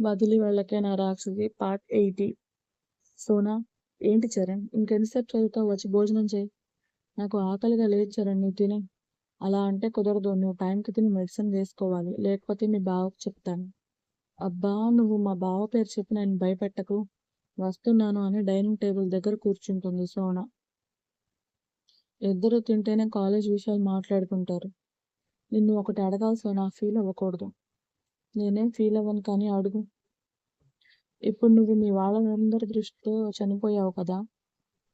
వదిలి వెళ్ళకే నా రాక్షసి పార్ట్ ఎయిటీ. సోనా ఏంటి చరణ్? ఇంకెన్నిసేపు చదువుతావు? వచ్చి భోజనం చేయి. నాకు ఆకలిగా లేదు చరణ్ నువ్వు తినే. అలా అంటే కుదరదు. నువ్వు టైంకి తిని మెడిసిన్ వేసుకోవాలి. లేకపోతే మీ బావకు చెప్తాను. అబ్బా నువ్వు మా బావ పేరు చెప్పి నేను భయపెట్టకు. వస్తున్నాను అని డైనింగ్ టేబుల్ దగ్గర కూర్చుంటుంది సోనా. ఇద్దరు తింటేనే కాలేజ్ విషయాలు మాట్లాడుకుంటారు. నిన్ను ఒకటి అడగాల్సిన సోనా. ఫీల్ అవ్వకూడదు. నేనేం ఫీల్ అవ్వను కానీ అడుగు. ఇప్పుడు నువ్వు మీ వాళ్ళందరి దృష్టితో చనిపోయావు కదా?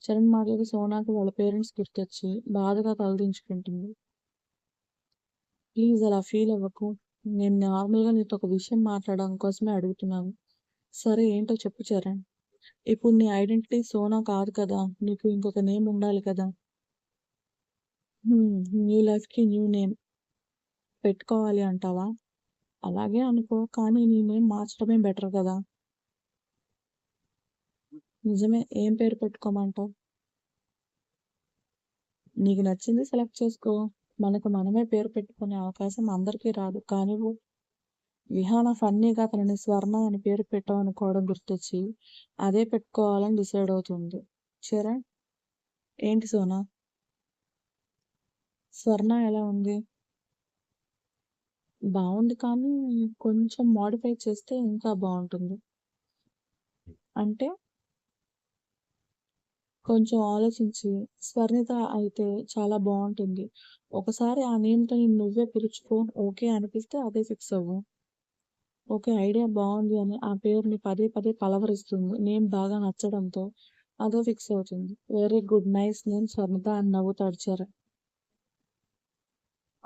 చరణ్ మాటలకు సోనాకి వాళ్ళ పేరెంట్స్ గుర్తొచ్చి బాధగా కలదించుకుంటుంది ప్లీజ్ అలా ఫీల్ అవ్వకు. నేను నార్మల్గా నీతో ఒక విషయం మాట్లాడడం కోసమే అడుగుతున్నాను. సరే ఏంటో చెప్పు చరణ్ ఇప్పుడు నీ ఐడెంటిటీ సోనా కాదు కదా? నీకు ఇంకొక నేమ్ ఉండాలి కదా? న్యూ లైఫ్కి న్యూ నేమ్ పెట్టుకోవాలి అంటావా? అలాగే అనుకో కానీ నేనేం మార్చడమే బెటర్ కదా. నిజమే ఏం పేరు పెట్టుకోమంటావు? నీకు నచ్చింది సెలెక్ట్ చేసుకో. మనకు మనమే పేరు పెట్టుకునే అవకాశం అందరికీ రాదు. కానీ విహాన ఫన్నీగా తనని స్వర్ణ అని పేరు పెట్టామనుకోవడం గుర్తొచ్చి అదే పెట్టుకోవాలని డిసైడ్ అవుతుంది. చరణ్ ఏంటి సోనా? స్వర్ణ ఎలా ఉంది? బాగుంది కానీ కొంచెం మోడిఫై చేస్తే ఇంకా బాగుంటుంది. అంటే కొంచెం ఆలోచించి స్వర్ణిత అయితే చాలా బాగుంటుంది. ఒకసారి ఆ నేమ్తో నువ్వే పిలుచుకో ఓకే అనిపిస్తే అదే ఫిక్స్ అవ్వు. ఓకే ఐడియా బాగుంది అని ఆ పేరుని పదే పదే పలవరిస్తుంది. నేమ్ బాగా నచ్చడంతో అదో ఫిక్స్ అవుతుంది. Very good nice name Swarnitha అని నవ్వుతాడు చరణ్.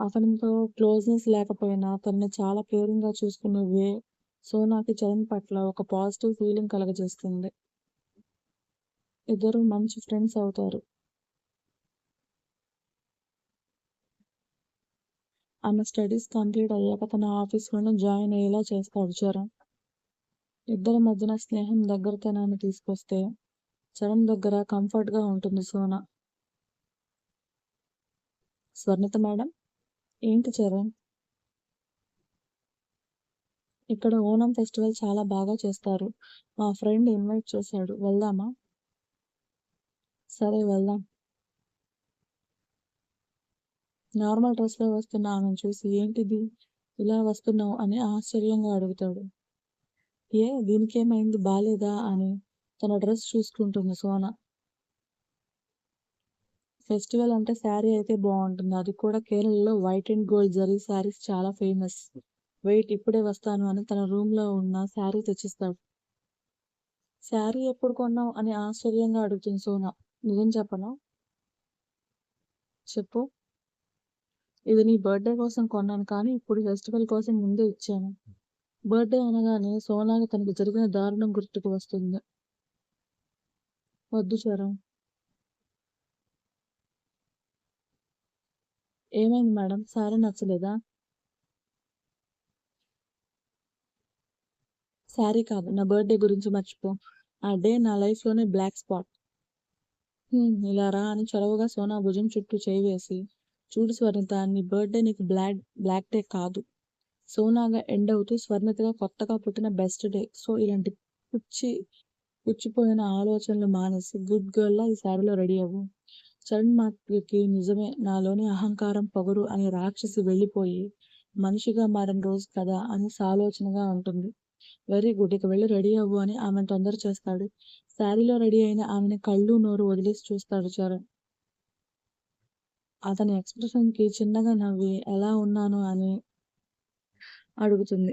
అతనితో క్లోజ్నెస్ లేకపోయినా తనని చాలా కేరింగ్గా చూసుకున్న వే సోనాకి చరణ్ పట్ల ఒక పాజిటివ్ ఫీలింగ్ కలగజేస్తుంది. ఇద్దరు మంచి ఫ్రెండ్స్ అవుతారు. ఆమె స్టడీస్ కంప్లీట్ అయ్యాక తన ఆఫీస్లోనే జాయిన్ అయ్యేలా చేస్తాడు చరణ్. ఇద్దరి మధ్యన స్నేహం దగ్గరతనాన్ని తీసుకొస్తే చరణ్ దగ్గర కంఫర్ట్గా ఉంటుంది సోనా. స్వర్ణిత మేడం? ఏంటి చరణ్? ఇక్కడ ఓనం ఫెస్టివల్ చాలా బాగా చేస్తారు. మా ఫ్రెండ్ ఇన్వైట్ చేశాడు. వెళ్దామా? సరే వెళ్దాం. నార్మల్ డ్రెస్లో వస్తున్న ఆమెను చూసి ఏంటిది? ఇలా వస్తున్నావు? అని ఆశ్చర్యంగా అడుగుతాడు. ఏ దీనికేమైంది? బాలేదా? అని తన డ్రెస్ చూసుకుంటుంది సోనా. ఫెస్టివల్ అంటే శారీ అయితే బాగుంటుంది. అది కూడా కేరళలో white and gold zari saris చాలా ఫేమస్. వెయిట్ ఇప్పుడే వస్తాను అని తన రూమ్లో ఉన్న శారీ తెచ్చిస్తాడు. శారీ ఎప్పుడు కొన్నావు అని ఆశ్చర్యంగా అడుగుతుంది సోనా. నిజం చెప్పను? చెప్పు. ఇది నీ బర్త్డే కోసం కొన్నాను కానీ ఇప్పుడు ఫెస్టివల్ కోసం ముందే ఇచ్చాను. బర్త్డే అనగానే సోనాకి తనకు జరిగిన దారుణం గుర్తుకు వస్తుంది. వద్దు చరణ్ ఏమైంది మేడం? సారీ నచ్చలేదా? శారీ కాదు నా బర్త్డే గురించి మర్చిపో. ఆ డే నా లైఫ్లోనే బ్లాక్ స్పాట్. ఇలా రా అని చొరవగా సోనా భుజం చుట్టూ చేయి వేసి చూడు స్వర్ణిత నీ బర్త్డే నీకు బ్లాక్ బ్లాక్ డే కాదు. సోనాగా ఎండ్ అవుతూ స్వర్ణితగా కొత్తగా పుట్టిన బెస్ట్ డే. సో ఇలాంటి పుచ్చి పుచ్చిపోయిన ఆలోచనలు మానేసి గుడ్ గర్ల్లా ఈ శారీలో రెడీ అవ్వు. చరణ్ మాటకి నిజమే నాలోని అహంకారం పొగరు అనే రాక్షసి వెళ్ళిపోయి మనిషిగా మారిన రోజు కదా అని సాలోచనగా ఉంటుంది. వెరీ గుడ్ ఇక వెళ్ళి రెడీ అవ్వు అని ఆమెను తొందర చేస్తాడు. శారీలో రెడీ అయిన ఆమెని కళ్ళు నోరు వదిలేసి చూస్తాడు చరణ్. అతని ఎక్స్ప్రెషన్కి చిన్నగా నవ్వి ఎలా ఉన్నాను అని అడుగుతుంది.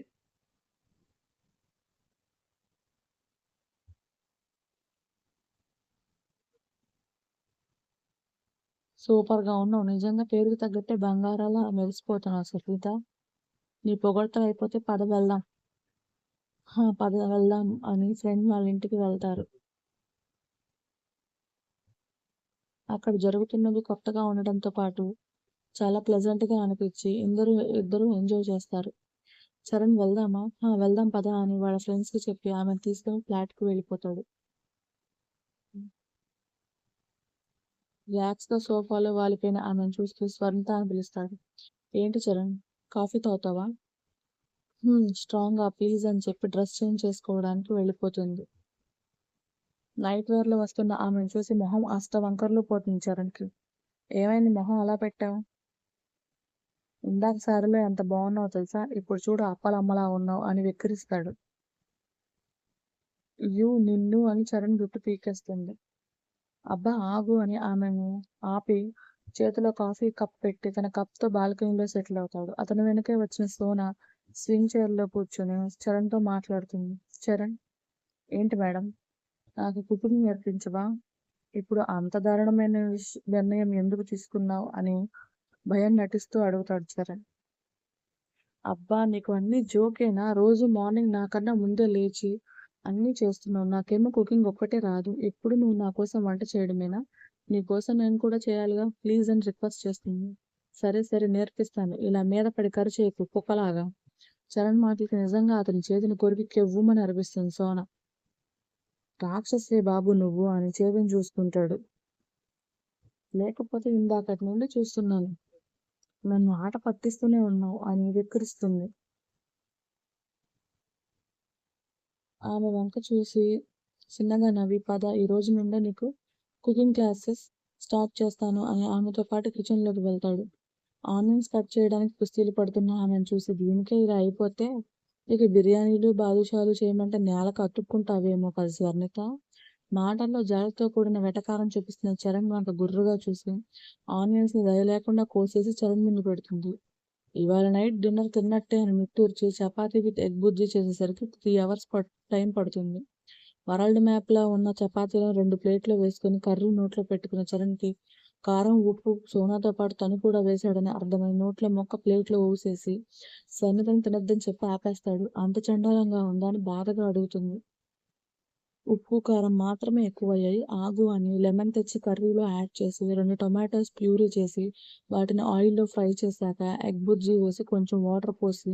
సూపర్గా ఉన్నావు. నిజంగా పేరుకు తగ్గట్టే బంగారాల మెరిసిపోతున్నావు సునీత నీ పొగడతలు అయిపోతే పద వెళ్దాం. పద వెళ్దాం అని ఫ్రెండ్ వాళ్ళ ఇంటికి వెళ్తారు. అక్కడ జరుగుతున్నది కొత్తగా ఉండడంతో పాటు చాలా ప్లెజెంట్గా అనిపించి ఇద్దరు ఇద్దరు ఎంజాయ్ చేస్తారు. చరణ్ వెళ్దామా? వెళ్దాం పద అని వాళ్ళ ఫ్రెండ్స్కి చెప్పి ఆమెను ఫ్లాట్ ఫ్లాట్కి వెళ్ళిపోతాడు. రిలాక్స్గా సోఫాలో వాలిపోయిన ఆమెను చూస్తూ స్వర్ణత అని పిలుస్తాడు ఏంటి చరణ్ కాఫీ తాగుతావా స్ట్రాంగ్ స్ట్రాంగ్‌గా ప్లీజ్ అని చెప్పి డ్రెస్ చేంజ్ చేసుకోవడానికి వెళ్ళిపోతుంది. నైట్ వేర్‌లో వస్తున్న ఆమెను చూసి మొహం అష్టవంకర్లు పోతుంది చరణ్‌కి. ఏమైంది మొహం అలా పెట్టావు? ఇందాక సారిలో ఎంత బాగున్నావు తెలుసా? ఇప్పుడు చూడు అప్పలమ్మలా ఉన్నావు అని వెక్కిరిస్తాడు. యూ నిన్ను అని చరణ్ జుట్టు పీకేస్తుంది. అబ్బా ఆగు అని ఆమెను ఆపి చేతిలో కాఫీ కప్ పెట్టి తన కప్‌తో బాల్కనీలో సెటిల్ అవుతాడు. అతని వెనకే వచ్చిన సోన స్వింగ్ చైర్‌లో కూర్చొని చరణ్‌తో మాట్లాడుతుంది. చరణ్ ఏంటి మేడం? నాకు కుకింగ్ నేర్పించవా? ఇప్పుడు అంత దారుణమైన నిర్ణయం ఎందుకు తీసుకున్నావు అని భయం నటిస్తూ అడుగుతాడు చరణ్. అబ్బా నీకు అన్ని జోకేనా? రోజు మార్నింగ్ నాకన్నా ముందే లేచి అన్నీ చేస్తున్నావు. నాకేమో కుకింగ్ ఒక్కటే రాదు. ఎప్పుడు నువ్వు నా కోసం వంట చేయడమేనా? నీ కోసం నేను కూడా చేయాలిగా ప్లీజ్ అని రిక్వెస్ట్ చేస్తుంది. సరే సరే నేర్పిస్తాను. ఇలా మీద పడి కరిచేయకు కుక్కలాగా. చరణ్ మాటలకి నిజంగా అతని చేతిని కొరికి కెవ్వుమని అనిపిస్తుంది సోన. రాక్షసే బాబు నువ్వు అని చేతిని చూసుకుంటాడు. లేకపోతే ఇందాకటి నుండి చూస్తున్నాను. నన్ను ఆట పట్టిస్తూనే ఉన్నావు అని వెక్కిరిస్తుంది. ఆమె వంక చూసి చిన్నగా నవ్వి పద ఈ రోజు నుండే నీకు కుకింగ్ క్లాసెస్ స్టార్ట్ చేస్తాను అని ఆమెతో పాటు కిచెన్‌లోకి వెళ్తాడు. ఆనియన్స్ కట్ చేయడానికి కుస్తీలు పడుతున్న ఆమెను చూసి దీనికే ఇలా అయిపోతే ఇక బిర్యానీలు, బాదుషాలు చేయమంటే నేల కట్టుకుంటావేమో కదా స్వర్ణిత. మాటల్లో జాలితో కూడిన వెటకారం చూపిస్తున్న చరణ్ వంక గుర్రుగా చూసి ఆనియన్స్‌ని దయ లేకుండా కోసేసి చరణ్ ముందు పెడుతుంది. ఇవాళ నైట్ డిన్నర్ తిన్నట్టే అని నిట్టూర్చి చపాతీ విత్ ఎగ్ బుజ్జి చేసేసరికి త్రీ అవర్స్ టైం పడుతుంది. వరల్డ్ మ్యాప్లో ఉన్న చపాతీలను రెండు ప్లేట్‌లో వేసుకొని కర్రీ నోట్లో పెట్టుకున్న చరణ్‌కి కారం, ఉప్పు సోనాతో పాటు తను కూడా వేశాడని అర్థమై నోట్లో మొక్క ప్లేట్‌లో ఊసేసి సన్నిధిని తినొద్దని చెప్పి ఆపేస్తాడు. అంత చండాలంగా ఉందా అని బాధగా అడుగుతుంది. ఉప్పు, కారం మాత్రమే ఎక్కువయ్యాయి. ఆగు అని లెమన్ తెచ్చి కర్రీలో యాడ్ చేసి, రెండు టొమాటోస్ ప్యూరీ చేసి, వాటిని ఆయిల్‌లో ఫ్రై చేశాక ఎగ్ బుర్జీ పోసి కొంచెం వాటర్ పోసి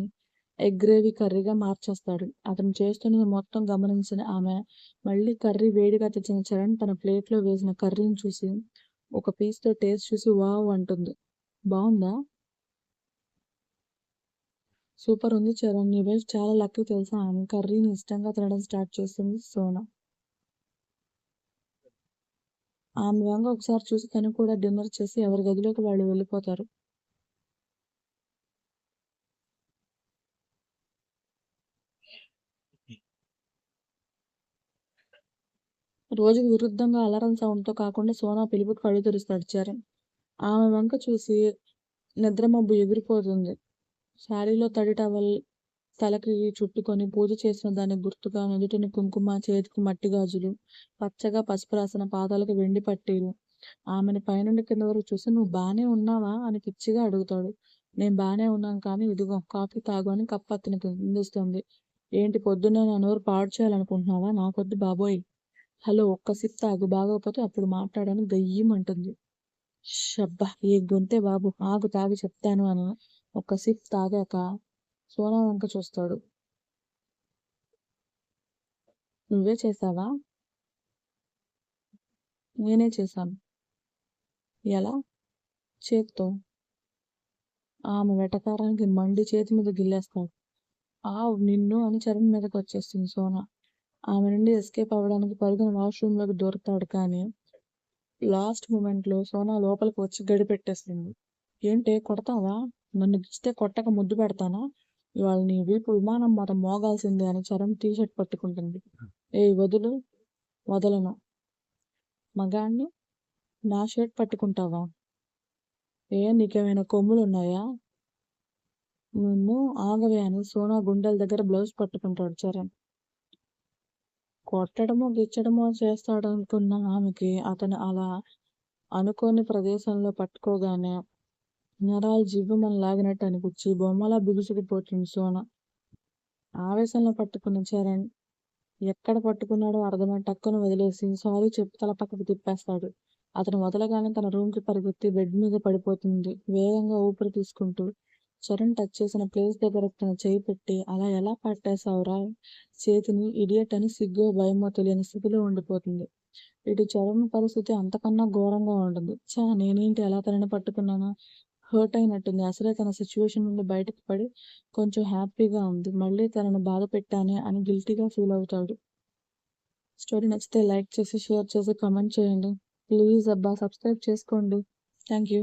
ఎగ్ గ్రేవీ కర్రీగా మార్చేస్తాడు. అతను చేస్తున్నది మొత్తం గమనించిన ఆమె మళ్ళీ కర్రీ వేడిగా తెచ్చిన చరణ్ తన ప్లేట్‌లో వేసిన కర్రీని చూసి ఒక పీస్‌తో టేస్ట్ చూసి వావ్ అంటుంది. బాగుందా సూపర్ ఉంది చరణ్. నీ వైఫ్ చాలా లక్కీ తెలుసా ఆమె కర్రీని ఇష్టంగా తినడం స్టార్ట్ చేస్తుంది సోనా ఆమె వంక ఒకసారి చూసి తను కూడా డిన్నర్ చేసి ఎవరి గదిలోకి వాళ్ళు వెళ్ళిపోతారు. రోజుకు విరుద్ధంగా అలారం సౌండ్‌తో కాకుండా సోనా పిలుపుకి కళ్ళు తెరుస్తాడు చరణ్. ఆమె వంక చూసి నిద్రమబ్బు ఎగిరిపోతుంది. శారీలో తడి టవల్ తలకి చుట్టుకొని పూజ చేసిన దానికి గుర్తుగా నుదుటిని కుంకుమ, చేతికి మట్టి గాజులు, పచ్చగా పసుపు రాసిన పాదాలకు వెండి పట్టీలు. ఆమెను పైనుండి కింద వరకు చూసి నువ్వు బానే ఉన్నావా అని పిచ్చిగా అడుగుతాడు. నేను బానే ఉన్నాను కానీ ఇదిగో కాఫీ తాగు అని కప్ అతనికి అందిస్తుంది. ఏంటి పొద్దున్నే నా నోరు పాడు చేయాలనుకుంటున్నావా? నాకొద్దు బాబోయ్! హలో ఒక్క సిప్ తాగు బాగోకపోతే అప్పుడు మాట్లాడని గయ్యిమంటుంది. షబ్బా! ఏ గొంతే బాబు ఆగు తాగి చెప్తాను అని ఒక్క సిప్ తాగాక సోనా వంక చూస్తాడు. నువ్వే చేశావా? నేనే చేశాను. ఎలా? చేత్తో. ఆమె వెటకారానికి మండి చేతి మీద గిల్లేస్తాడు. ఆ నిన్ను అని చరణ్ మీదకొచ్చేస్తుంది సోనా ఆమె నుండి ఎస్కేప్ అవ్వడానికి పరుగున వాష్‌రూమ్‌లోకి దూరతాడు కానీ లాస్ట్ మూమెంట్లో సోనా లోపలికి వచ్చి గడి పెట్టేస్తుంది. ఏంటే కొడతావా? నన్ను గిచ్చితే కొట్టక ముద్దు పెడతానా? ఇవాళ నీ వీపు విమానం మోత మోగాల్సిందే అని చరణ్ టీ షర్ట్ పట్టుకుంటుంది. ఏ వదులు. వదలను. మగాణ్ణి నా షర్ట్ పట్టుకుంటావా? ఏ నీకేమైనా కొమ్ములున్నాయా? నిన్ను ఆగవే అని సోనా గుండెల దగ్గర బ్లౌజ్ పట్టుకుంటాడు చరణ్. కొట్టడమో, గిచ్చడమో చేస్తాడనుకున్న ఆమెకి అతను అలా అనుకోని ప్రదేశంలో పట్టుకోగానే నరాలు జివ్వుమని లాగినట్టు అనిపించి బొమ్మలా బిగుసుకుపోతుంది సోన. ఆవేశంలో పట్టుకున్న చరణ్ ఎక్కడ పట్టుకున్నాడో అర్థమై టక్కును వదిలేసి సారీ చెప్పి తల పక్కకు తిప్పేస్తాడు. అతను వదలగానే తన రూమ్‌కి పరిగెత్తి బెడ్ మీద పడిపోతుంది వేగంగా ఊపిరి తీసుకుంటూ. చరణ్ టచ్ చేసిన ప్లేస్ దగ్గర తన చేయి పెట్టి అలా ఎలా పట్టేశావురా చేతిని ఇడియట్ అని సిగ్గో, భయమో తెలియని స్థితిలో ఉండిపోతుంది. ఇటు చరణ్ పరిస్థితి అంతకన్నా ఘోరంగా ఉంటుంది. చా నేనేంటి ఎలా తనని పట్టుకున్నాను. హర్ట్ అయినట్టుంది. అసలే తన సిచ్యువేషన్ నుండి బయటకు పడి కొంచెం హ్యాపీగా ఉంది. మళ్ళీ తనను బాధ పెట్టానే అని గిల్టీగా ఫీల్ అవుతాడు. స్టోరీ నచ్చితే లైక్ చేసి, షేర్ చేసి, కామెంట్ చేయండి. ప్లీజ్ అబ్బా! సబ్స్క్రైబ్ చేసుకోండి. Thank you.